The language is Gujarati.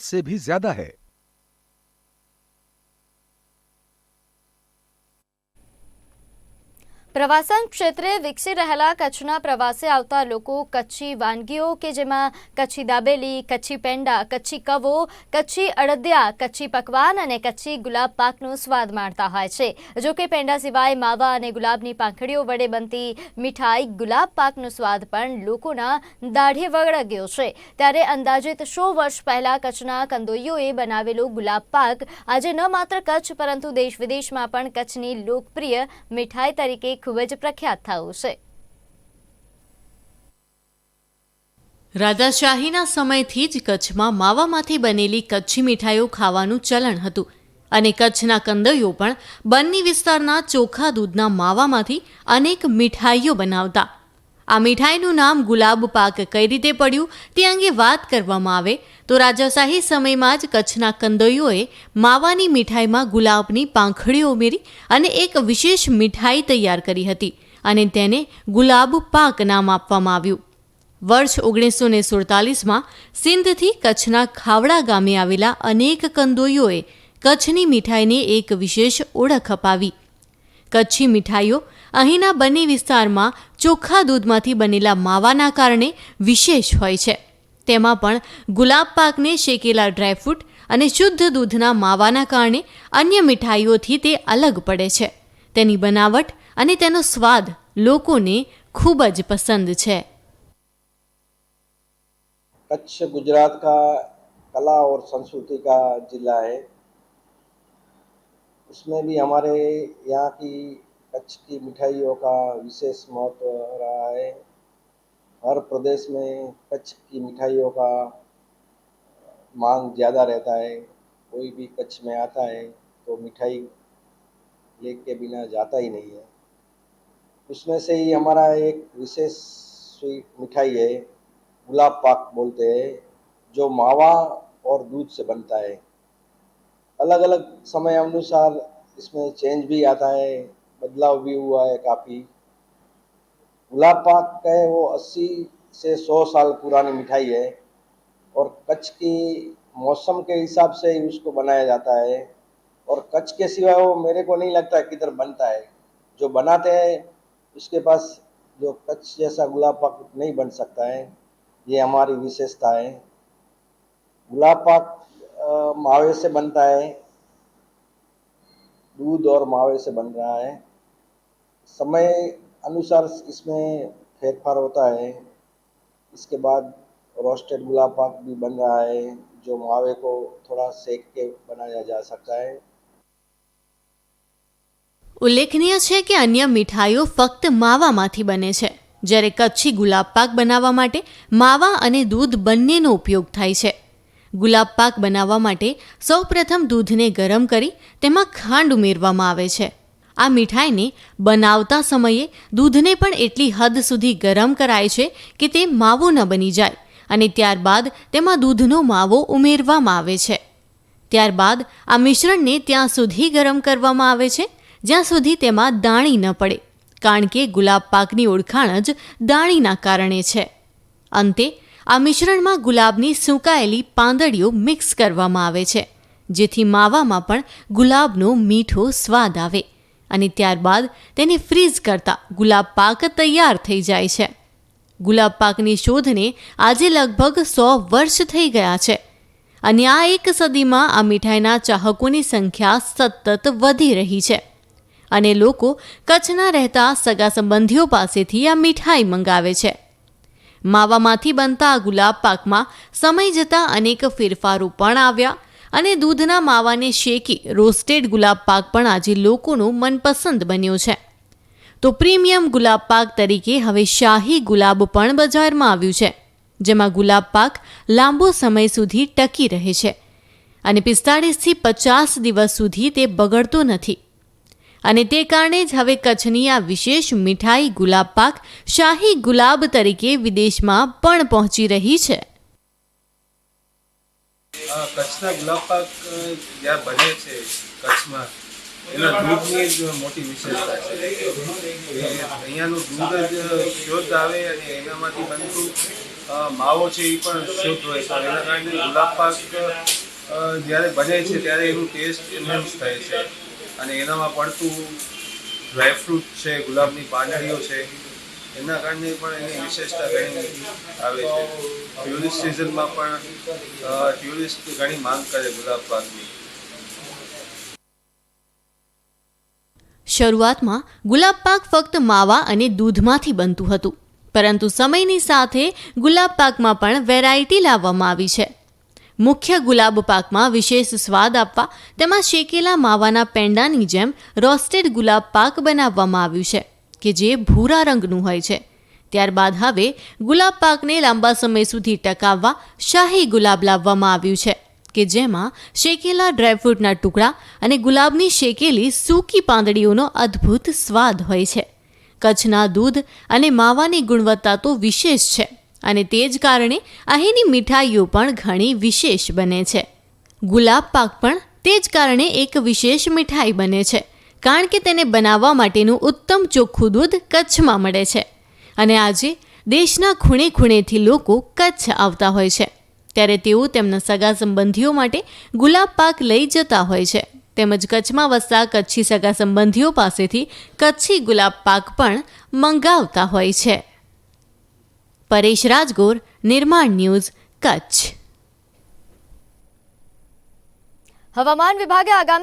से भी ज्यादा है પ્રવાસન ક્ષેત્રે વિકસી રહેલા કચ્છના પ્રવાસે આવતા લોકો કચ્છી વાનગીઓ કે જેમાં કચ્છી દાબેલી, કચ્છી પેંડા, કચ્છી કવો, કચ્છી અડદિયા, કચ્છી પકવાન અને કચ્છી ગુલાબ પાકનો સ્વાદ માણતા હોય છે. જોકે પેંડા સિવાય માવા અને ગુલાબની પાંખડીઓ વડે બનતી મીઠાઈ ગુલાબ પાકનો સ્વાદ પણ લોકોના દાઢે વળગ્યો છે. ત્યારે અંદાજિત સો વર્ષ પહેલાં કચ્છના કંદોઈઓએ બનાવેલો ગુલાબ પાક આજે ન માત્ર કચ્છ, પરંતુ દેશ વિદેશમાં પણ કચ્છની લોકપ્રિય મીઠાઈ તરીકે ખૂબ જ પ્રખ્યાત થયું છે. રાજાશાહીના સમયથી જ કચ્છમાં માવામાંથી બનેલી કચ્છી મીઠાઈઓ ખાવાનું ચલણ હતું અને કચ્છના કંદઈઓ પણ બન્ની વિસ્તારના ચોખા દૂધના માવામાંથી અનેક મીઠાઈઓ બનાવતા આ મીઠાઈનું નામ ગુલાબ પાક કઈ રીતે પડ્યું તે અંગે વાત કરવામાં આવે તો રાજાશાહી સમયમાં જ કચ્છના કંદોઈઓએ માવાની મીઠાઈમાં ગુલાબની પાંખડીઓ ઉમેરી અને એક વિશેષ મીઠાઈ તૈયાર કરી હતી અને તેને ગુલાબ પાક નામ આપવામાં આવ્યું. વર્ષ ઓગણીસો ને સુડતાલીસમાં સિંધથી કચ્છના ખાવડા ગામે આવેલા અનેક કંદોઈઓએ કચ્છની મીઠાઈને એક વિશેષ ઓળખ અપાવી. કચ્છી મીઠાઈઓ અહીંના બંને વિસ્તારમાં ચોખ્ખા દૂધમાંથી બનેલા માવાના કારણે વિશેષ હોય છે તેમાં પણ ગુલાબ પાકને શેકેલા ડ્રાયફ્રૂટ અને શુદ્ધ દૂધના માવાના કારણે અન્ય મીઠાઈઓથી તે અલગ પડે છે તેની બનાવટ અને તેનો સ્વાદ લોકોને ખૂબ જ પસંદ છે कच्छ गुजरात का कला और संस्कृति का जिला है उसमें भी हमारे यहाँ की कच्छ की मिठाइयों का विशेष महत्व रहा है। हर प्रदेश में कच्छ की मिठाइयों का मांग ज़्यादा रहता है। कोई भी कच्छ में आता है तो मिठाई लेके बिना जाता ही नहीं है। उसमें से ही हमारा एक विशेष स्वीट मिठाई है, गुलाब पाक बोलते हैं, जो मावा और दूध से बनता है। अलग अलग समय अनुसार इसमें चेंज भी आता है। बदलाव भी हुआ है काफ़ी। गुलाब पाक है वो 80 से 100 साल पुरानी मिठाई है और कच्छ की मौसम के हिसाब से ही उसको बनाया जाता है और कच्छ के सिवा वो मेरे को नहीं लगता किधर बनता है। जो बनाते हैं, उसके पास जो कच्छ जैसा गुलाब पाक नहीं बन सकता है, ये हमारी विशेषता है। गुलाब पाक मावे से बनता है, दूध और मावे से बन रहा है। समय अनुसार इसमें फेरफार होता है इसके बाद रोस्टेड गुलाब पाक भी बन रहा है जो मावे को थोड़ा सेक के बनाया जा सकता है ઉલ્લેખનીય છે કે અન્ય મીઠાઈઓ ફક્ત માવામાંથી બને છે જ્યારે કચ્છી ગુલાબ પાક બનાવવા માટે માવા અને દૂધ બંનેનો ઉપયોગ થાય છે ગુલાબ પાક બનાવવા માટે સૌપ્રથમ દૂધને ગરમ કરી તેમાં ખાંડ ઉમેરવામાં આવે છે આ મીઠાઈને બનાવતા સમયે દૂધને પણ એટલી હદ સુધી ગરમ કરાય છે કે તે માવો ન બની જાય અને ત્યારબાદ તેમાં દૂધનો માવો ઉમેરવામાં આવે છે. ત્યારબાદ આ મિશ્રણને ત્યાં સુધી ગરમ કરવામાં આવે છે, જ્યાં સુધી તેમાં દાણી ન પડે, કારણ કે ગુલાબ પાકની ઓળખાણ જ દાણીના કારણે છે. અંતે, આ મિશ્રણમાં ગુલાબની સૂકાયેલી પાંદડીઓ મિક્સ કરવામાં આવે છે, જેથી માવામાં પણ ગુલાબનો મીઠો સ્વાદ આવે. અને ત્યારબાદ તેને ફ્રીઝ કરતા ગુલાબ પાક તૈયાર થઈ જાય છે. ગુલાબ પાકની શોધને આજે લગભગ સો વર્ષ થઈ ગયા છે અને આ એક સદીમાં આ મીઠાઈના ચાહકોની સંખ્યા સતત વધી રહી છે અને લોકો કચ્છના રહેતા સગા સંબંધીઓ પાસેથી આ મીઠાઈ મંગાવે છે. માવામાંથી બનતા આ ગુલાબ પાકમાં સમય જતાં અનેક ફેરફારો પણ આવ્યા અને દૂધના માવાને શેકી રોસ્ટેડ ગુલાબ પાક પણ આજે લોકોનું મનપસંદ બન્યો છે. તો પ્રીમિયમ ગુલાબ પાક તરીકે હવે શાહી ગુલાબ પણ બજારમાં આવ્યું છે, જેમાં ગુલાબ પાક લાંબો સમય સુધી ટકી રહે છે અને પિસ્તાળીસથી પચાસ દિવસ સુધી તે બગડતો નથી. અને તે કારણે જ હવે કચ્છની આ વિશેષ મીઠાઈ ગુલાબ પાક શાહી ગુલાબ તરીકે વિદેશમાં પણ પહોંચી રહી છે. કચ્છના ગુલાબ પાક જ્યાં બને છે કચ્છમાં, એના દૂધની જ મોટી વિશેષતા છે. અહીંયાનું દૂધ જ શુદ્ધ આવે અને એનામાંથી બનતું માવો છે એ પણ શુદ્ધ હોય છે. એના કારણે ગુલાબ પાક જ્યારે બને છે ત્યારે એનું ટેસ્ટ એનહેન્સ થાય છે. અને એનામાં પડતું ડ્રાયફ્રૂટ છે, ગુલાબની પાંદડીઓ છે એના કારણે પણ એની વિશેષતા ઘણી આવે છે. ટ્યુરિસ્ટ સિઝનમાં પણ અ, ટ્યુરિસ્ટ ઘણી માંગ કરે ગુલાબ શરૂઆતમાં ગુલાબ પાક ફક્ત માવા અને દૂધમાંથી બનતું હતું પરંતુ સમયની સાથે ગુલાબ પાકમાં પણ વેરાયટી લાવવામાં આવી છે. મુખ્ય ગુલાબ પાકમાં વિશેષ સ્વાદ આપવા તેમાં શેકેલા માવાના પેંડાની જેમ રોસ્ટેડ ગુલાબ પાક બનાવવામાં આવ્યું છે. કે જે ભૂરા રંગનું હોય છે. ત્યારબાદ હવે ગુલાબ પાકને લાંબા સમય સુધી ટકાવવા શાહી ગુલાબ લાવવામાં આવ્યું છે, કે જેમાં શેકેલા ડ્રાયફ્રૂટના ટુકડા અને ગુલાબની શેકેલી સૂકી પાંદડીઓનો અદ્ભુત સ્વાદ હોય છે. કચ્છના દૂધ અને માવાની ગુણવત્તા તો વિશેષ છે અને તે જ કારણે અહીંની મીઠાઈઓ પણ ઘણી વિશેષ બને છે. ગુલાબ પાક પણ તે જ કારણે એક વિશેષ મીઠાઈ બને છે કારણ કે તેને બનાવવા માટેનું ઉત્તમ ચોખ્ખું દૂધ કચ્છમાં મળે છે. અને આજે દેશના ખૂણે ખૂણેથી લોકો કચ્છ આવતા હોય છે. ત્યારે તેઓ તેમના સગા સંબંધીઓ માટે ગુલાબ પાક લઈ જતા હોય છે. તેમજ કચ્છમાં વસતા કચ્છી સગા સંબંધીઓ પાસેથી કચ્છી ગુલાબ પાક પણ મંગાવતા હોય છે. પરેશ રાજગોર, નિર્માણ ન્યૂઝ, કચ્છ. હવામાન વિભાગે આગામી